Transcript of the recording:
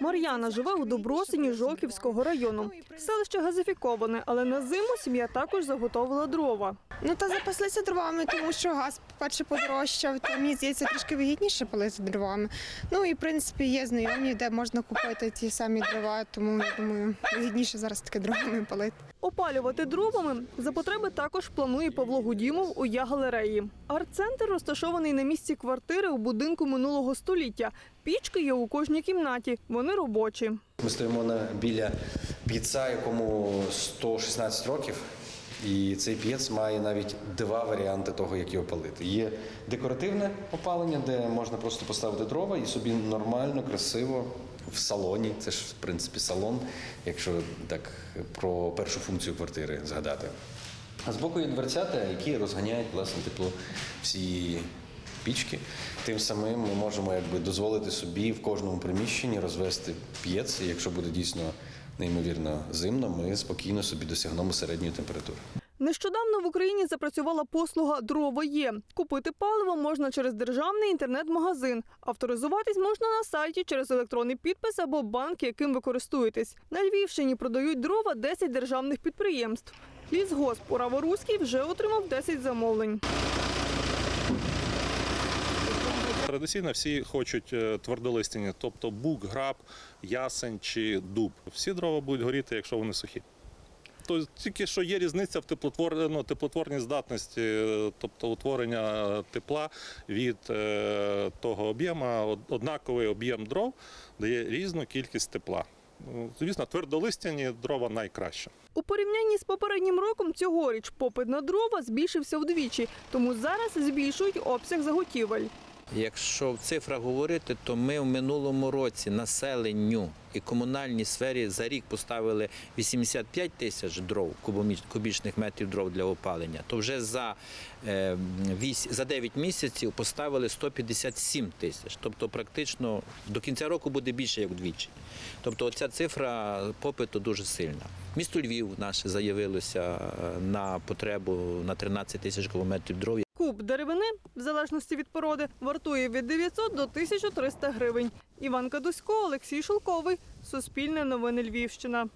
Мар'яна живе у Добросині Жоківського району. Селище газифіковане, але на зиму сім'я також заготовила дрова. Ну та запаслися дровами, тому що газ, по-перше, подорожчав, то мені здається трішки вигідніше палити дровами. Ну і в принципі є знайомі, де можна купити ті самі дрова, тому я думаю, вигідніше зараз таки дровами палити. Опалювати дровами за потреби також планує Павло Гудімов у Я-галереї. Арт-центр розташований на місці квартири у будинку минулого століття. Пічки є у кожній кімнаті. Вони робочі. Ми стоїмо на, біля п'єца, якому 116 років. І цей п'єц має навіть два варіанти того, як його палити. Є декоративне опалення, де можна просто поставити дрова і собі нормально, красиво в салоні. Це ж в принципі салон, якщо так про першу функцію квартири згадати. А збоку є дверцята, які розганяють власне тепло всі пічки. Тим самим ми можемо якби дозволити собі в кожному приміщенні розвести п'єц. Якщо буде дійсно неймовірно зимно, ми спокійно собі досягнемо середньої температури. Нещодавно в Україні запрацювала послуга Дрова є. Купити паливо можна через державний інтернет-магазин. Авторизуватись можна на сайті через електронний підпис або банк, яким ви користуєтесь. На Львівщині продають дрова 10 державних підприємств. Лісгосп у вже отримав 10 замовлень. Традиційно всі хочуть е, твердолистяні, тобто бук, граб, ясень чи дуб. Всі дрова будуть горіти, якщо вони сухі. Тобто тільки що є різниця в теплотвор... ну, теплотворній здатності, е, тобто утворення тепла від е, того об'єму. Однаковий об'єм дров дає різну кількість тепла. Ну, Звісно, твердолистяні дрова найкраще. У порівнянні з попереднім роком цьогоріч попит на дрова збільшився вдвічі, тому зараз збільшують обсяг заготівель. Якщо в цифрах говорити, то ми в минулому році населенню і комунальній сфері за рік поставили 85 тисяч дров, кубічних метрів дров для опалення, то вже за, е, за 9 місяців поставили 157 тисяч. Тобто практично до кінця року буде більше, як вдвічі. Тобто оця цифра попиту дуже сильна. Місто Львів наше заявилося е, на потребу на 13 тисяч кубометрів дров. Куб деревини, в залежності від породи, вартує від 900 до 1300 гривень. Іван Кадусько, Олексій Шелковий. Суспільне новини Львівщина.